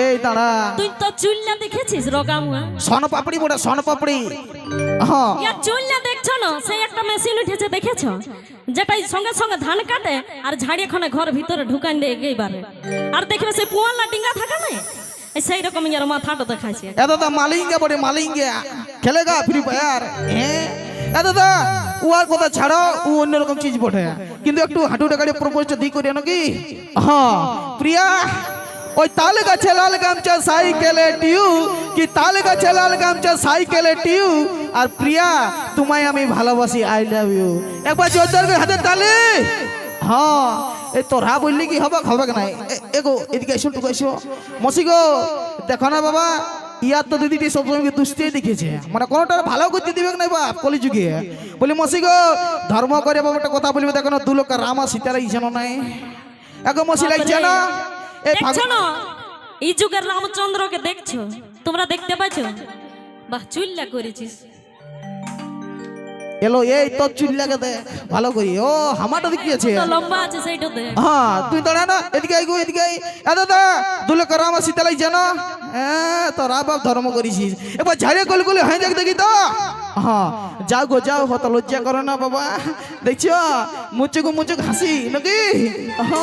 এই দাঁড়া। তুই তো চুলনা দেখেছিস রগামুয়া। সন পাপড়ি বড় সন পাপড়ি হ্যাঁ। ইয়া চুলনা দেখছ না? সেই একটা মেশিন উঠেছে দেখেছ? যেটা সঙ্গে সঙ্গে ধান কাটে আর ঝাড়িয়ে খানে ঘর ভিতরে ঢুকান দিয়ে এগেইবারে আর দেখবে সেই পুয়ালা ডিঙ্গা থাকে না? এই সেই রকম ইয়ার মাথাটা দেখাইছে। এ দাদা মালিঙ্গে বড়ে মালিঙ্গে। খেলেগা ফ্রি ফায়ার হ্যাঁ এ দাদা আর কথা ছাড়ো? ও অন্যরকম চিজ বটে। কিন্তু একটু হাঁটুটা গাড়ি প্রপোজটা দিই করি নাকি? হ্যাঁ। প্রিয়া ওই তাল গাছে লাল গামছা সাইকেলে টিউ কি তাল গাছে লাল গামছা সাইকেলে টিউ? আর প্রিয়া তোমায় আমি ভালোবাসি আই লাভ ইউ একবার জোরদার করে হাতে তালে। হ্যাঁ এই তোরা বললি কি হবে হবে নাই। এ- এগো এদিকে এসো টুকু এসো। মসি গো দেখো না বাবা ইয়ার তো দিদিটি সবসময় দুষ্টিই দেখেছে মানে কোনোটা ভালো করতে দিবে না বাপ কলি যুগে বলি মসি গো ধর্ম করে বাবা একটা কথা বলবে দেখো না দু লোক রামা সীতারা ইছানো নাই। এগো মসি লাগছে না। দেখছ না? এই যুগের রামচন্দ্রকে দেখছ? তোমরা দেখতে পাচ্ছ বাহ চুল্লা করেছিস। এলো এই তোর চুল লাগে দে ভালো করি। ও হামাটা দেখিয়েছে লম্বা আছে সেইটা দেখ হ্যাঁ তুই দাঁড়া না এদিকে আই গো এদিকে আই এ দাদা দুলে করা আমার শীতলাই জানো? হ্যাঁ তোরা বাপ ধর্ম করেছিস। এবার ঝাড়িয়ে কল কলে হয়ে যাক দেখি তো। হ্যাঁ যাও গো যাও হত লজ্জা করো না বাবা। দেখছ? মুচুক মুচুক হাসি নাকি? হ্যাঁ।